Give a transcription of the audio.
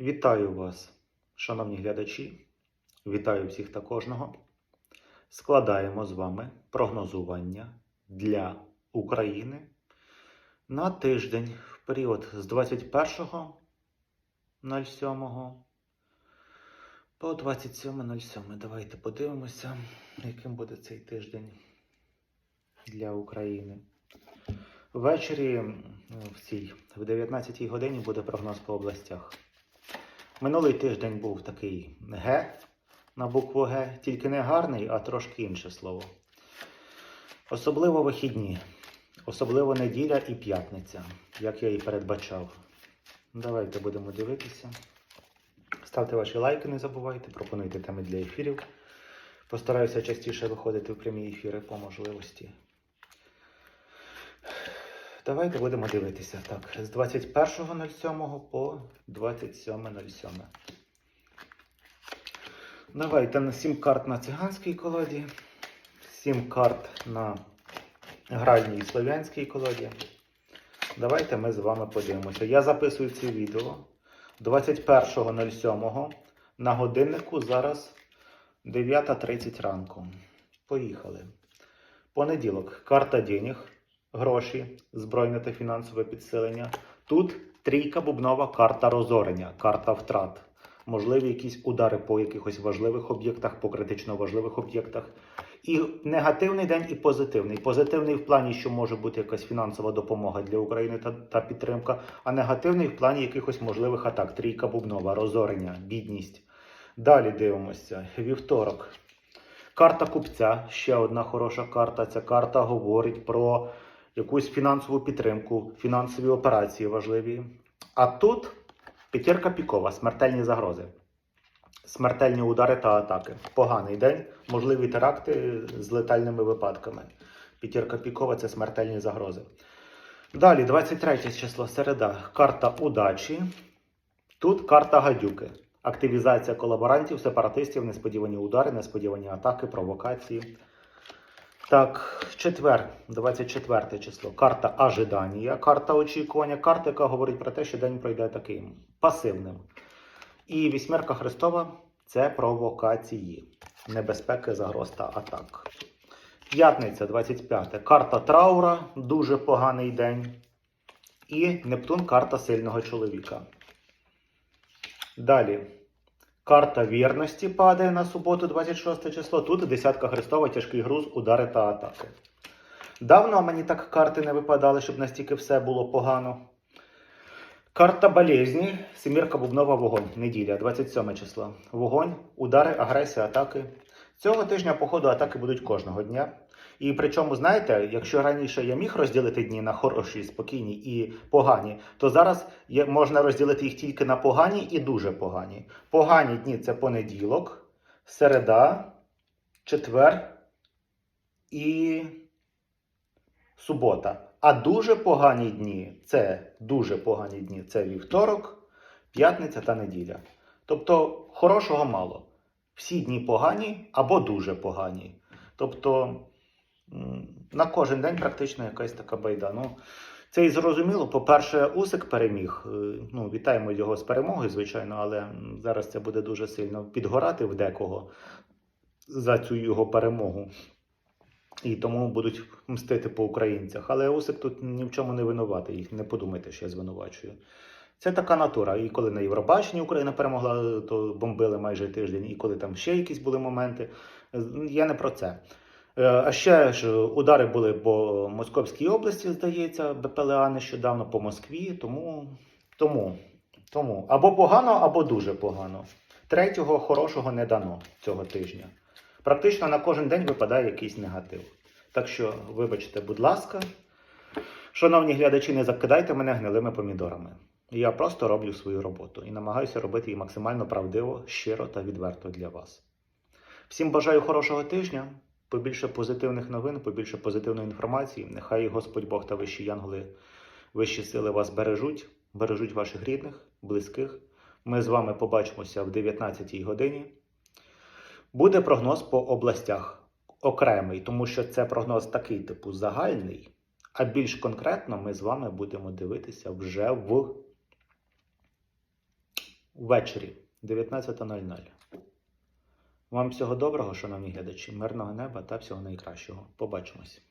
Вітаю вас, шановні глядачі. Вітаю всіх та кожного. Складаємо з вами прогнозування для України на тиждень в період з 21.07 по 27.07. Давайте подивимося, яким буде цей тиждень для України. Ввечері в цій в 19 годині буде прогноз по областях. Минулий тиждень був такий Г на букву Г, тільки не гарний, а трошки інше слово. Особливо вихідні, особливо неділя і п'ятниця, як я і передбачав. Давайте будемо дивитися. Ставте ваші лайки, не забувайте, пропонуйте теми для ефірів. Постараюся частіше виходити в прямі ефіри по можливості. Давайте будемо дивитися. Так, з 21.07 по 27.07. Давайте на 7 карт на циганській колоді, 7 карт на гральній слов'янській колоді. Давайте ми з вами подивимося. Я записую це відео 21.07 на годиннику зараз 9.30 ранку. Поїхали. Понеділок. Карта денег, гроші, збройне та фінансове підсилення. Тут трійка бубнова карта розорення, карта втрат. Можливі якісь удари по якихось важливих об'єктах, по критично важливих об'єктах. І негативний день, і позитивний. Позитивний в плані, що може бути якась фінансова допомога для України та, та підтримка, а негативний в плані якихось можливих атак. Трійка бубнова, розорення, бідність. Далі дивимося. Вівторок. Карта купця, ще одна хороша карта. Ця карта говорить про якусь фінансову підтримку, фінансові операції важливі. А тут п'ятірка пікова, смертельні загрози, смертельні удари та атаки. Поганий день, можливі теракти з летальними випадками. П'ятірка пікова це смертельні загрози. Далі, 23 число, середа, карта удачі. Тут карта гадюки. Активізація колаборантів, сепаратистів, несподівані удари, несподівані атаки, провокації. Так, четвер, 24 число. Карта ожидання, карта очікування, карта, яка говорить про те, що день пройде таким пасивним. І вісьмерка Христова це провокації, небезпеки, загроз та атак. П'ятниця, 25. Карта траура, дуже поганий день. І Нептун карта сильного чоловіка. Далі. Карта вірності падає на суботу, 26 число. Тут десятка Христова, тяжкий груз, удари та атаки. Давно мені так карти не випадали, щоб настільки все було погано. Карта болезні, семірка бубнова вогонь. Неділя, 27 число. Вогонь, удари, агресія, атаки. Цього тижня, походу, атаки будуть кожного дня. І причому, знаєте, якщо раніше я міг розділити дні на хороші, спокійні і погані, то зараз є, можна розділити їх тільки на погані і дуже погані. Погані дні це понеділок, середа, четвер і субота. А дуже погані дні це дуже погані дні це вівторок, п'ятниця та неділя. Тобто хорошого мало. Всі дні погані або дуже погані. Тобто на кожен день практично якась така байда. Ну, це і зрозуміло. По-перше, Усик переміг. Е, Ну, вітаємо його з перемогою, звичайно, але зараз це буде дуже сильно підгорати в декого за цю його перемогу. І тому будуть мстити по українцях. Але Усик тут ні в чому не винуватий. Не подумайте, що я звинувачую. Це така натура. І коли на Євробаченні Україна перемогла, то бомбили майже тиждень, і коли там ще якісь були моменти. Е, Я не про це. Е, А ще ж удари були по Московській області, здається, БПЛА нещодавно по Москві. Тому, тому, тому або погано, або дуже погано. Третього хорошого не дано цього тижня. Практично на кожен день випадає якийсь негатив. Так що, вибачте, будь ласка, шановні глядачі, не закидайте мене гнилими помідорами. Я просто роблю свою роботу і намагаюся робити її максимально правдиво, щиро та відверто для вас. Всім бажаю хорошого тижня, побільше позитивних новин, побільше позитивної інформації. Нехай Господь Бог та вищі янголи, вищі сили вас бережуть, бережуть ваших рідних, близьких. Ми з вами побачимося в 19-й годині. Буде прогноз по областях окремий, тому що це прогноз такий, типу, загальний. А більш конкретно ми з вами будемо дивитися вже в ввечері 19.00. Вам всього доброго, шановні глядачі, мирного неба та всього найкращого. Побачимось.